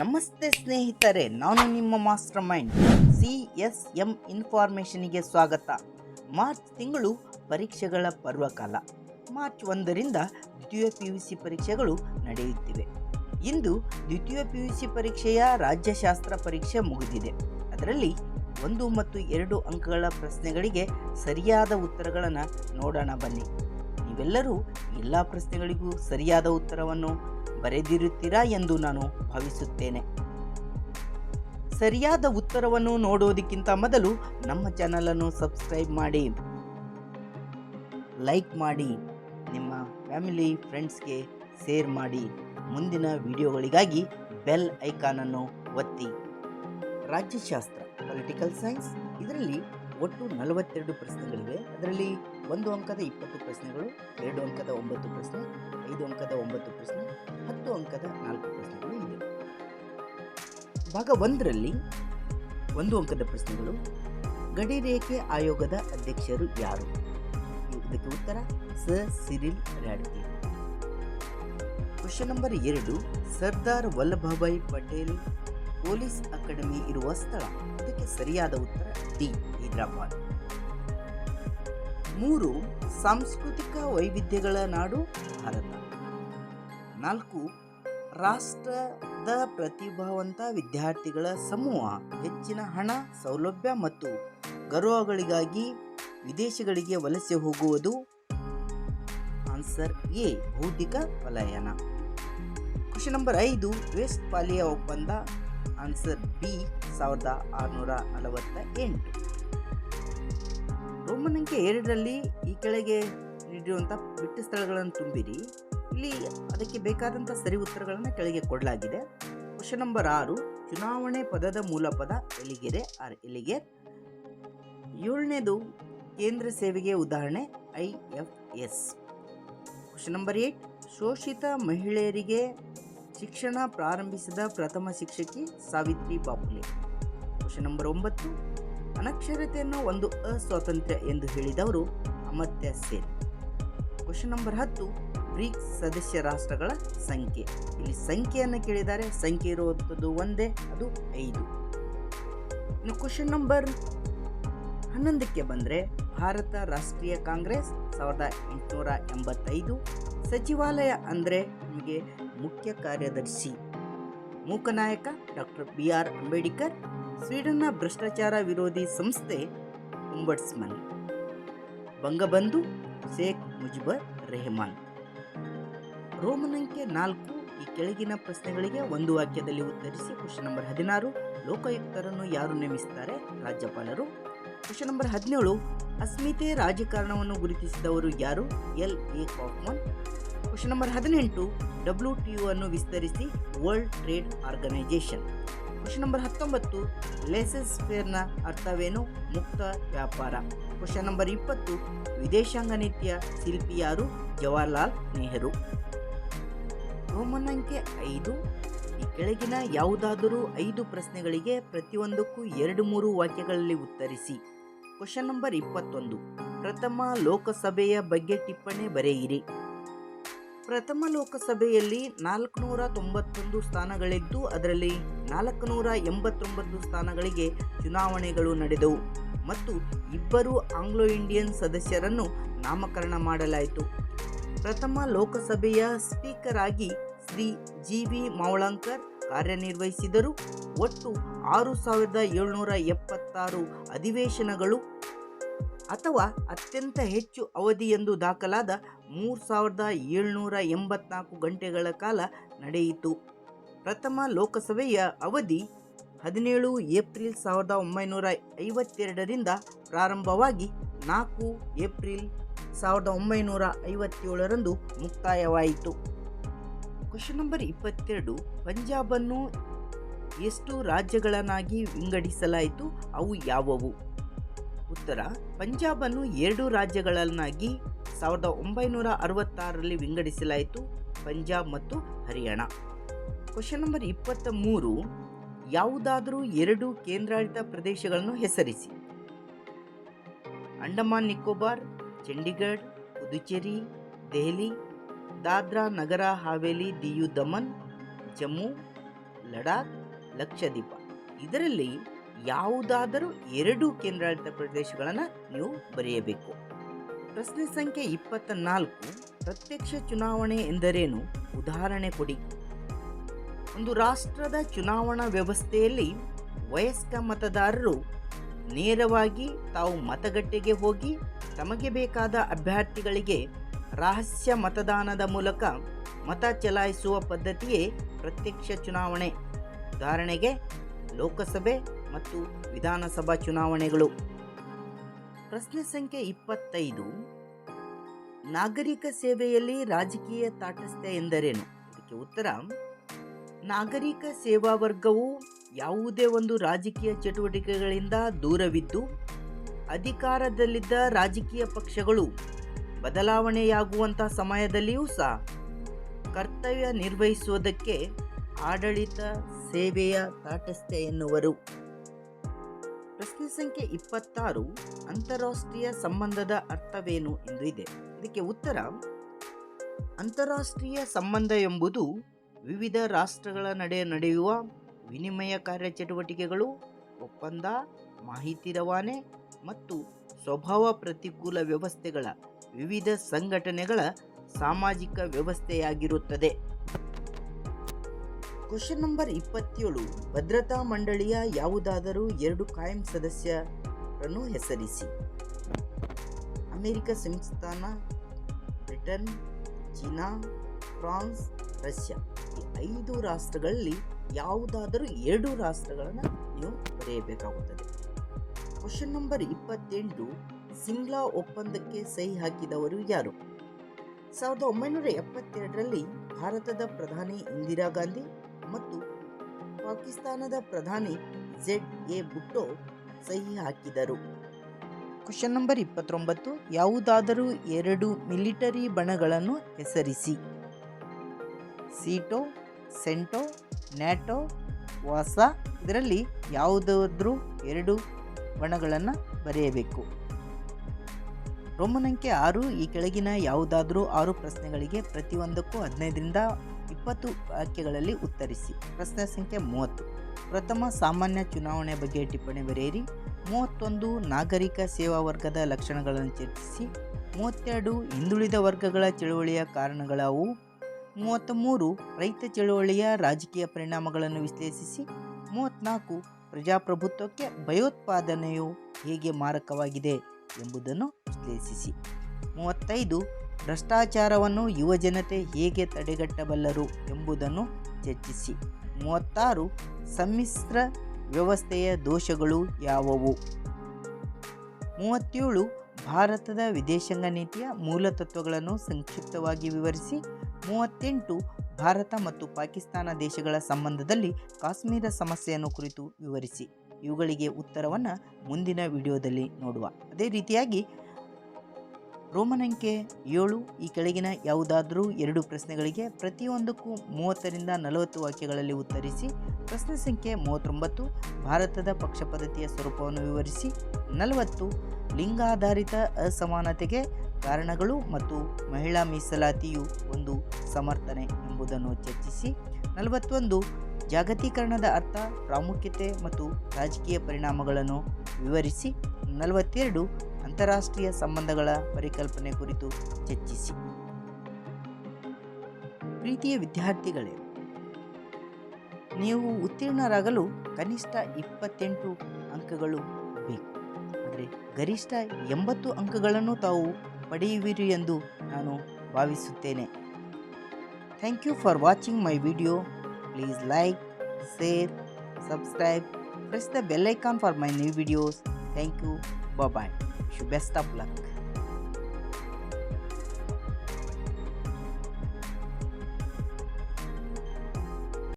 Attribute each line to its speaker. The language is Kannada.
Speaker 1: ನಮಸ್ತೆ ಸ್ನೇಹಿತರೆ, ನಾನು ನಿಮ್ಮ master mind, C S M ಇನ್ಫಾರ್ಮೇಷನಿಗೆ ಸ್ವಾಗತ. ಮಾರ್ಚ್ ತಿಂಗಳು ಪರೀಕ್ಷೆಗಳ ಪರ್ವಕಾಲ. ಮಾರ್ಚ್ ಒಂದರಿಂದ ದ್ವಿತೀಯ ಪಿ ಯು ಸಿ ಪರೀಕ್ಷೆಗಳು ನಡೆಯುತ್ತಿವೆ. ಇಂದು ದ್ವಿತೀಯ ಪಿ ಯು ಸಿ ಪರೀಕ್ಷೆಯ ರಾಜ್ಯಶಾಸ್ತ್ರ ಪರೀಕ್ಷೆ ಮುಗಿದಿದೆ. ಅದರಲ್ಲಿ ಒಂದು ಮತ್ತು ಎರಡು ಅಂಕಗಳ ಪ್ರಶ್ನೆಗಳಿಗೆ ಸರಿಯಾದ ಉತ್ತರಗಳನ್ನು ನೋಡೋಣ ಬನ್ನಿ. ನೀವೆಲ್ಲರೂ ಎಲ್ಲ ಪ್ರಶ್ನೆಗಳಿಗೂ ಸರಿಯಾದ ಉತ್ತರವನ್ನು ಬರೆದಿರುತ್ತೀರಾ ಎಂದು ನಾನು ಭಾವಿಸುತ್ತೇನೆ. ಸರಿಯಾದ ಉತ್ತರವನ್ನು ನೋಡೋದಕ್ಕಿಂತ ಮೊದಲು ನಮ್ಮ ಚಾನಲನ್ನು ಸಬ್ಸ್ಕ್ರೈಬ್ ಮಾಡಿ. ಲೈಕ್ ಮಾಡಿ, ನಿಮ್ಮ ಫ್ಯಾಮಿಲಿ ಫ್ರೆಂಡ್ಸ್ಗೆ ಶೇರ್ ಮಾಡಿ. ಮುಂದಿನ ವಿಡಿಯೋಗಳಿಗಾಗಿ ಬೆಲ್ ಐಕಾನನ್ನು ಒತ್ತಿ. ರಾಜ್ಯಶಾಸ್ತ್ರ, ಪೊಲಿಟಿಕಲ್ ಸೈನ್ಸ್, ಇದರಲ್ಲಿ ಒಟ್ಟು ನಲವತ್ತೆರಡು ಪ್ರಶ್ನೆಗಳಿವೆ. ಅದರಲ್ಲಿ ಒಂದು ಅಂಕದ ಇಪ್ಪತ್ತು ಪ್ರಶ್ನೆಗಳು, ಎರಡು ಅಂಕದ ಒಂಬತ್ತು ಪ್ರಶ್ನೆ, ಐದು ಅಂಕದ ಒಂಬತ್ತು ಪ್ರಶ್ನೆ, ಹತ್ತು ಅಂಕದ ನಾಲ್ಕು ಪ್ರಶ್ನೆಗಳು ಇವೆ. ಭಾಗ ಒಂದರಲ್ಲಿ ಒಂದು ಅಂಕದ ಪ್ರಶ್ನೆಗಳು ಗಡಿರೇಖೆ ಆಯೋಗದ ಅಧ್ಯಕ್ಷರು ಯಾರು? ಇದಕ್ಕೆ ಉತ್ತರ sir Cyril Radcliffe question number ಎರಡು, ಸರ್ದಾರ್ ವಲ್ಲಭಭಾಯಿ ಪಟೇಲ್ ಪೊಲೀಸ್ ಅಕಾಡೆಮಿ ಇರುವ ಸ್ಥಳ. ಇದಕ್ಕೆ ಸರಿಯಾದ ಉತ್ತರ ಡಿ, ಹೈದರಾಬಾದ್. ಮೂರು ಸಾಂಸ್ಕೃತಿಕ ವೈವಿಧ್ಯಗಳ ನಾಡು ಭಾರತ. ನಾಲ್ಕು, ರಾಷ್ಟ್ರದ ಪ್ರತಿಭಾವಂತ ವಿದ್ಯಾರ್ಥಿಗಳ ಸಮೂಹ, ಹೆಚ್ಚಿನ ಹಣ, ಸೌಲಭ್ಯ ಮತ್ತು ಗೌರವಗಳಿಗಾಗಿ ವಿದೇಶಗಳಿಗೆ ವಲಸೆ ಹೋಗುವುದು. ಆನ್ಸರ್ ಎ, ಬೌದ್ಧಿಕ ಪಲಾಯನ. ಕ್ವಶನ್ ನಂಬರ್ ಐದು, ವೆಸ್ಟ್ ಪಾಲಿಯಾ ಒಪ್ಪಂದ. ಆನ್ಸರ್ ಬಿ, ಸಾವಿರದ ಆರುನೂರ ನಲವತ್ತ ಎಂಟು ರೋಮನ್ ಅಂಕೆ ಎರಡರಲ್ಲಿ ಈ ಕೆಳಗೆ ನೀಡಿರುವಂಥ ಬಿಟ್ಟ ಸ್ಥಳಗಳನ್ನು ತುಂಬಿರಿ. ಇಲ್ಲಿ ಅದಕ್ಕೆ ಬೇಕಾದಂಥ ಸರಿ ಉತ್ತರಗಳನ್ನು ಕೆಳಗೆ ಕೊಡಲಾಗಿದೆ. ಕ್ವಶನ್ ನಂಬರ್ ಆರು, ಚುನಾವಣೆ ಪದದ ಮೂಲ ಪದ ಎಲಿಗೆರೆ ಆರ್ ಎಲಿಗೆ ಏಳನೇದು, ಕೇಂದ್ರ ಸೇವೆಗೆ ಉದಾಹರಣೆ, I F S. Question number eight, ಶೋಷಿತ ಮಹಿಳೆಯರಿಗೆ ಶಿಕ್ಷಣ ಪ್ರಾರಂಭಿಸಿದ ಪ್ರಥಮ ಶಿಕ್ಷಕಿ ಸಾವಿತ್ರಿ ಬಾಪುಲೆ. ಕ್ವಶನ್ ನಂಬರ್ ಒಂಬತ್ತು ಅನಕ್ಷರತೆಯನ್ನು ಒಂದು ಅಸ್ವಾತಂತ್ರ್ಯ ಎಂದು ಹೇಳಿದವರು ಅಮರ್ತ್ಯ ಸೇನ್. ಕ್ವಶನ್ ನಂಬರ್ ಹತ್ತು ಬ್ರಿಕ್ಸ್ ಸದಸ್ಯ ರಾಷ್ಟ್ರಗಳ ಸಂಖ್ಯೆ. ಇಲ್ಲಿ ಸಂಖ್ಯೆಯನ್ನು ಕೇಳಿದ್ದಾರೆ, ಸಂಖ್ಯೆ ಇರುವಂಥದ್ದು ಒಂದೇ, ಅದು ಐದು. ಇನ್ನು ಕ್ವಶನ್ ನಂಬರ್ ಹನ್ನೊಂದಕ್ಕೆ ಬಂದರೆ, ಭಾರತ ರಾಷ್ಟ್ರೀಯ ಕಾಂಗ್ರೆಸ್ ಸಾವಿರದ ಎಂಟುನೂರ ಎಂಬತ್ತೈದು, ಸಚಿವಾಲಯ ಅಂದರೆ ನಿಮಗೆ ಮುಖ್ಯ ಕಾರ್ಯದರ್ಶಿ Mooknayak doctor B R Ambedkar ಸ್ವೀಡನ್ನ ಭ್ರಷ್ಟಾಚಾರ ವಿರೋಧಿ ಸಂಸ್ಥೆ ಉಂಬಡ್ಸ್ಮನ್ ಬಂಗಬಂಧು ಶೇಖ್ ಮುಜಿಬರ್ ರೆಹಮಾನ್. ರೋಮನ್ ಅಂಕೆ ನಾಲ್ಕು ಈ ಕೆಳಗಿನ ಪ್ರಶ್ನೆಗಳಿಗೆ ಒಂದು ವಾಕ್ಯದಲ್ಲಿ ಉತ್ತರಿಸಿ ಕ್ವಶನ್ ನಂಬರ್ ಹದಿನಾರು ಲೋಕಾಯುಕ್ತರನ್ನು ಯಾರು ನೇಮಿಸುತ್ತಾರೆ ರಾಜ್ಯಪಾಲರು. ಕ್ವಶನ್ ನಂಬರ್ ಹದಿನೇಳು ಅಸ್ಮಿತೆ ರಾಜಕಾರಣವನ್ನು ಗುರುತಿಸಿದವರು ಯಾರು? L. A. Kaufman. Question number ಹದಿನೆಂಟು ಡಬ್ಲ್ಯೂ ಟಿ ಅನ್ನು ವಿಸ್ತರಿಸಿ World Trade Organization question number ಹತ್ತೊಂಬತ್ತು ಲೇಸಸ್ ಫೇರ್ನ ಅರ್ಥವೇನು? ಮುಕ್ತ ವ್ಯಾಪಾರ. ಕ್ವಶನ್ ನಂಬರ್ ಇಪ್ಪತ್ತು, ವಿದೇಶಾಂಗ ನೀತಿಯ ಶಿಲ್ಪಿ ಯಾರು? ಜವಾಹರ್ಲಾಲ್ ನೆಹರು. ರೋಮನ್ ಅಂಕೆ ಐದು. ಈ ಕೆಳಗಿನ ಯಾವುದಾದರೂ ಐದು ಪ್ರಶ್ನೆಗಳಿಗೆ ಪ್ರತಿಯೊಂದಕ್ಕೂ ಎರಡು ಮೂರು ವಾಕ್ಯಗಳಲ್ಲಿ ಉತ್ತರಿಸಿ. ಕ್ವಶನ್ ನಂಬರ್ ಇಪ್ಪತ್ತೊಂದು. ಪ್ರಥಮ ಲೋಕಸಭೆಯ ಬಗ್ಗೆ ಟಿಪ್ಪಣಿ ಬರೆಯಿರಿ. ಪ್ರಥಮ ಲೋಕಸಭೆಯಲ್ಲಿ ನಾಲ್ಕುನೂರ ತೊಂಬತ್ತೊಂದು ಸ್ಥಾನಗಳಿದ್ದು, ಅದರಲ್ಲಿ ನಾಲ್ಕುನೂರ ಎಂಬತ್ತೊಂಬತ್ತು ಸ್ಥಾನಗಳಿಗೆ ಚುನಾವಣೆಗಳು ನಡೆದವು ಮತ್ತು ಇಬ್ಬರು ಆಂಗ್ಲೋ ಇಂಡಿಯನ್ ಸದಸ್ಯರನ್ನು ನಾಮಕರಣ ಮಾಡಲಾಯಿತು. ಪ್ರಥಮ ಲೋಕಸಭೆಯ ಸ್ಪೀಕರ್ ಆಗಿ ಶ್ರೀ ಜಿ ವಿ ಮಾವಳಂಕರ್ ಕಾರ್ಯನಿರ್ವಹಿಸಿದರು. ಒಟ್ಟು ಆರು ಸಾವಿರದ ಏಳ್ನೂರ ಎಪ್ಪತ್ತಾರು ಅಧಿವೇಶನಗಳು ಅಥವಾ ಅತ್ಯಂತ ಹೆಚ್ಚು ಅವಧಿ ಎಂದು ದಾಖಲಾದ ಮೂರು ಸಾವಿರದ ಏಳ್ನೂರ ಎಂಬತ್ನಾಲ್ಕು ಗಂಟೆಗಳ ಕಾಲ ನಡೆಯಿತು. ಪ್ರಥಮ ಲೋಕಸಭೆಯ ಅವಧಿ ಹದಿನೇಳು ಏಪ್ರಿಲ್ ಸಾವಿರದ ಒಂಬೈನೂರ ಐವತ್ತೆರಡರಿಂದ ಪ್ರಾರಂಭವಾಗಿ ನಾಲ್ಕು ಏಪ್ರಿಲ್ ಸಾವಿರದ ಒಂಬೈನೂರ ಐವತ್ತೇಳರಂದು ಮುಕ್ತಾಯವಾಯಿತು. ಕ್ವಶನ್ ನಂಬರ್ ಇಪ್ಪತ್ತೆರಡು, ಪಂಜಾಬನ್ನು ಎಷ್ಟು ರಾಜ್ಯಗಳನ್ನಾಗಿ ವಿಂಗಡಿಸಲಾಯಿತು, ಅವು ಯಾವುವು? ಉತ್ತರ ಪಂಜಾಬ್ ಅನ್ನು ಎರಡು ರಾಜ್ಯಗಳನ್ನಾಗಿ ಸಾವಿರದ ಒಂಬೈನೂರ ಅರವತ್ತಾರರಲ್ಲಿ ವಿಂಗಡಿಸಲಾಯಿತು ಪಂಜಾಬ್ ಮತ್ತು ಹರಿಯಾಣ. ಕ್ವಶನ್ ನಂಬರ್ ಇಪ್ಪತ್ತ ಮೂರು ಯಾವುದಾದರೂ ಎರಡು ಕೇಂದ್ರಾಡಳಿತ ಪ್ರದೇಶಗಳನ್ನು ಹೆಸರಿಸಿ. ಅಂಡಮಾನ್, ನಿಕೋಬಾರ್, ಚಂಡೀಗಢ್, ಪುದುಚೇರಿ, ದೆಹಲಿ, ದಾದ್ರಾ, ನಗರ ಹಾವೇಲಿ ದಿಯು, ದಮನ್, ಜಮ್ಮು, ಲಡಾಖ್, ಲಕ್ಷದ್ವೀಪ. ಇದರಲ್ಲಿ ಯಾವುದಾದರೂ ಎರಡು ಕೇಂದ್ರಾಡಳಿತ ಪ್ರದೇಶಗಳನ್ನು ನೀವು ಬರೆಯಬೇಕು. ಪ್ರಶ್ನೆ ಸಂಖ್ಯೆ ಇಪ್ಪತ್ತ ನಾಲ್ಕು ಪ್ರತ್ಯಕ್ಷ ಚುನಾವಣೆ ಎಂದರೇನು? ಉದಾಹರಣೆ ಕೊಡಿ. ಒಂದು ರಾಷ್ಟ್ರದ ಚುನಾವಣಾ ವ್ಯವಸ್ಥೆಯಲ್ಲಿ ವಯಸ್ಕ ಮತದಾರರು ನೇರವಾಗಿ ತಾವು ಮತಗಟ್ಟೆಗೆ ಹೋಗಿ ತಮಗೆ ಬೇಕಾದ ಅಭ್ಯರ್ಥಿಗಳಿಗೆ ರಹಸ್ಯ ಮತದಾನದ ಮೂಲಕ ಮತ ಚಲಾಯಿಸುವ ಪದ್ಧತಿಯೇ ಪ್ರತ್ಯಕ್ಷ ಚುನಾವಣೆ. ಉದಾಹರಣೆಗೆ, ಲೋಕಸಭೆ ಮತ್ತು ವಿಧಾನಸಭಾ ಚುನಾವಣೆಗಳು. ಪ್ರಶ್ನೆ ಸಂಖ್ಯೆ ಇಪ್ಪತ್ತೈದು. ನಾಗರಿಕ ಸೇವೆಯಲ್ಲಿ ರಾಜಕೀಯ ತಾಟಸ್ಥ್ಯ ಎಂದರೇನು? ಇದಕ್ಕೆ ಉತ್ತರ, ನಾಗರಿಕ ಸೇವಾ ವರ್ಗವು ಯಾವುದೇ ಒಂದು ರಾಜಕೀಯ ಚಟುವಟಿಕೆಗಳಿಂದ ದೂರವಿದ್ದು, ಅಧಿಕಾರದಲ್ಲಿದ್ದ ರಾಜಕೀಯ ಪಕ್ಷಗಳು ಬದಲಾವಣೆಯಾಗುವಂಥ ಸಮಯದಲ್ಲಿಯೂ ಸಹ ಕರ್ತವ್ಯ ನಿರ್ವಹಿಸುವುದಕ್ಕೆ ಆಡಳಿತ ಸೇವೆಯ ತಾಟಸ್ಥ್ಯ ಎನ್ನುವರು. ಪ್ರಶ್ನೆ ಸಂಖ್ಯೆ ಇಪ್ಪತ್ತಾರು ಅಂತಾರಾಷ್ಟ್ರೀಯ ಸಂಬಂಧದ ಅರ್ಥವೇನು ಎಂದು ಇದೆ. ಇದಕ್ಕೆ ಉತ್ತರ, ಅಂತಾರಾಷ್ಟ್ರೀಯ ಸಂಬಂಧ ಎಂಬುದು ವಿವಿಧ ರಾಷ್ಟ್ರಗಳ ನಡೆ ನಡೆಯುವ ವಿನಿಮಯ ಕಾರ್ಯಚಟುವಟಿಕೆಗಳು, ಒಪ್ಪಂದ, ಮಾಹಿತಿ ರವಾನೆ ಮತ್ತು ಸ್ವಭಾವ ಪ್ರತಿಕೂಲ ವ್ಯವಸ್ಥೆಗಳ ವಿವಿಧ ಸಂಘಟನೆಗಳ ಸಾಮಾಜಿಕ ವ್ಯವಸ್ಥೆಯಾಗಿರುತ್ತದೆ. ಕ್ವಶನ್ ನಂಬರ್ ಇಪ್ಪತ್ತೇಳು. ಭದ್ರತಾ ಮಂಡಳಿಯ ಯಾವುದಾದರೂ ಎರಡು ಕಾಯಂ ಸದಸ್ಯರನ್ನು ಹೆಸರಿಸಿ. ಅಮೆರಿಕ ಸಂಸ್ಥಾನ, ಬ್ರಿಟನ್, ಚೀನಾ, ಫ್ರಾನ್ಸ್, ರಷ್ಯಾ ಈ ಐದು ರಾಷ್ಟ್ರಗಳಲ್ಲಿ ಯಾವುದಾದರೂ ಎರಡು ರಾಷ್ಟ್ರಗಳನ್ನು ನೀವು ಬರೆಯಬೇಕಾಗುತ್ತದೆ. ಕ್ವಶನ್ ನಂಬರ್ ಇಪ್ಪತ್ತೆಂಟು. ಸಿಂಗ್ಲಾ ಒಪ್ಪಂದಕ್ಕೆ ಸಹಿ ಹಾಕಿದವರು ಯಾರು? ಸಾವಿರದ ಒಂಬೈನೂರ ಎಪ್ಪತ್ತೆರಡರಲ್ಲಿ ಭಾರತದ ಪ್ರಧಾನಿ ಇಂದಿರಾ ಗಾಂಧಿ ಮತ್ತು ಪಾಕಿಸ್ತಾನದ ಪ್ರಧಾನಿ ಜೆಡ್ ಎ ಬುಟ್ಟೋ ಸಹಿ ಹಾಕಿದರು. ಕ್ವಶನ್ ನಂಬರ್ ಇಪ್ಪತ್ತೊಂಬತ್ತು, ಯಾವುದಾದರೂ ಎರಡು ಮಿಲಿಟರಿ ಬಣಗಳನ್ನು ಹೆಸರಿಸಿ. ಸೀಟೋ, ಸೆಂಟೋ, ನ್ಯಾಟೋ, ವಾಸ, ಇದರಲ್ಲಿ ಯಾವುದಾದ್ರೂ ಎರಡು ಬಣಗಳನ್ನು ಬರೆಯಬೇಕು. ರೋಮನಂಕೆ ಆರು, ಈ ಕೆಳಗಿನ ಯಾವುದಾದರೂ ಆರು ಪ್ರಶ್ನೆಗಳಿಗೆ ಪ್ರತಿಯೊಂದಕ್ಕೂ ಹದಿನೈದರಿಂದ ಇಪ್ಪತ್ತು ವಾಕ್ಯಗಳಲ್ಲಿ ಉತ್ತರಿಸಿ. ಪ್ರಶ್ನೆ ಸಂಖ್ಯೆ ಮೂವತ್ತು. ಪ್ರಥಮ ಸಾಮಾನ್ಯ ಚುನಾವಣೆ ಬಗ್ಗೆ ಟಿಪ್ಪಣಿ ಬರೆಯಿರಿ. ಮೂವತ್ತೊಂದು ನಾಗರಿಕ ಸೇವಾ ವರ್ಗದ ಲಕ್ಷಣಗಳನ್ನು ಚರ್ಚಿಸಿ. ಮೂವತ್ತೆರಡು ಹಿಂದುಳಿದ ವರ್ಗಗಳ ಚಳುವಳಿಯ ಕಾರಣಗಳಾವು. ಮೂವತ್ತ್ಮೂರು ರೈತ ಚಳುವಳಿಯ ರಾಜಕೀಯ ಪರಿಣಾಮಗಳನ್ನು ವಿಶ್ಲೇಷಿಸಿ. ಮೂವತ್ತ್ನಾಲ್ಕು ಪ್ರಜಾಪ್ರಭುತ್ವಕ್ಕೆ ಭಯೋತ್ಪಾದನೆಯು ಹೇಗೆ ಮಾರಕವಾಗಿದೆ ಎಂಬುದನ್ನು ವಿಶ್ಲೇಷಿಸಿ. ಮೂವತ್ತೈದು ಭ್ರಷ್ಟಾಚಾರವನ್ನು ಯುವಜನತೆ ಹೇಗೆ ತಡೆಗಟ್ಟಬಲ್ಲರು ಎಂಬುದನ್ನು ಚರ್ಚಿಸಿ. ಮೂವತ್ತಾರು, ಸಮ್ಮಿಶ್ರ ವ್ಯವಸ್ಥೆಯ ದೋಷಗಳು ಯಾವುವು? ಮೂವತ್ತೇಳು, ಭಾರತದ ವಿದೇಶಾಂಗ ನೀತಿಯ ಮೂಲ ತತ್ವಗಳನ್ನು ಸಂಕ್ಷಿಪ್ತವಾಗಿ ವಿವರಿಸಿ. ಮೂವತ್ತೆಂಟು, ಭಾರತ ಮತ್ತು ಪಾಕಿಸ್ತಾನ ದೇಶಗಳ ಸಂಬಂಧದಲ್ಲಿ ಕಾಶ್ಮೀರ ಸಮಸ್ಯೆಯನ್ನು ಕುರಿತು ವಿವರಿಸಿ. ಇವುಗಳಿಗೆ ಉತ್ತರವನ್ನು ಮುಂದಿನ ವಿಡಿಯೋದಲ್ಲಿ ನೋಡುವ. ಅದೇ ರೀತಿಯಾಗಿ ರೋಮನ್ ಅಂಕೆ ಏಳು, ಈ ಕೆಳಗಿನ ಯಾವುದಾದರೂ ಎರಡು ಪ್ರಶ್ನೆಗಳಿಗೆ ಪ್ರತಿಯೊಂದಕ್ಕೂ ಮೂವತ್ತರಿಂದ ನಲವತ್ತು ವಾಕ್ಯಗಳಲ್ಲಿ ಉತ್ತರಿಸಿ, ಪ್ರಶ್ನೆ ಸಂಖ್ಯೆ ಮೂವತ್ತೊಂಬತ್ತು, ಭಾರತದ ಪಕ್ಷ ಪದ್ಧತಿಯ ಸ್ವರೂಪವನ್ನು ವಿವರಿಸಿ, ನಲವತ್ತು, ಲಿಂಗಾಧಾರಿತ ಅಸಮಾನತೆಗೆ ಕಾರಣಗಳು ಮತ್ತು ಮಹಿಳಾ ಮೀಸಲಾತಿಯು ಒಂದು ಸಮರ್ಥನೆ ಎಂಬುದನ್ನು ಚರ್ಚಿಸಿ, ನಲವತ್ತೊಂದು, ಜಾಗತೀಕರಣದ ಅರ್ಥ, ಪ್ರಾಮುಖ್ಯತೆ ಮತ್ತು ರಾಜಕೀಯ ಪರಿಣಾಮಗಳನ್ನು ವಿವರಿಸಿ, ನಲವತ್ತೆರಡು ಅಂತಾರಾಷ್ಟ್ರೀಯ ಸಂಬಂಧಗಳ ಪರಿಕಲ್ಪನೆ ಕುರಿತು ಚರ್ಚಿಸಿ. ಪ್ರೀತಿಯ ವಿದ್ಯಾರ್ಥಿಗಳೇ, ನೀವು ಉತ್ತೀರ್ಣರಾಗಲು ಕನಿಷ್ಠ ಇಪ್ಪತ್ತೆಂಟು ಅಂಕಗಳು ಬೇಕು. ಆದರೆ ಗರಿಷ್ಠ ಎಂಬತ್ತು ಅಂಕಗಳನ್ನು ತಾವು ಪಡೆಯುವಿರಿ ಎಂದು ನಾನು ಭಾವಿಸುತ್ತೇನೆ. Thank you for watching my video. Please like, share, subscribe, press the icon for my new videos thank you bye bye wish you best of luck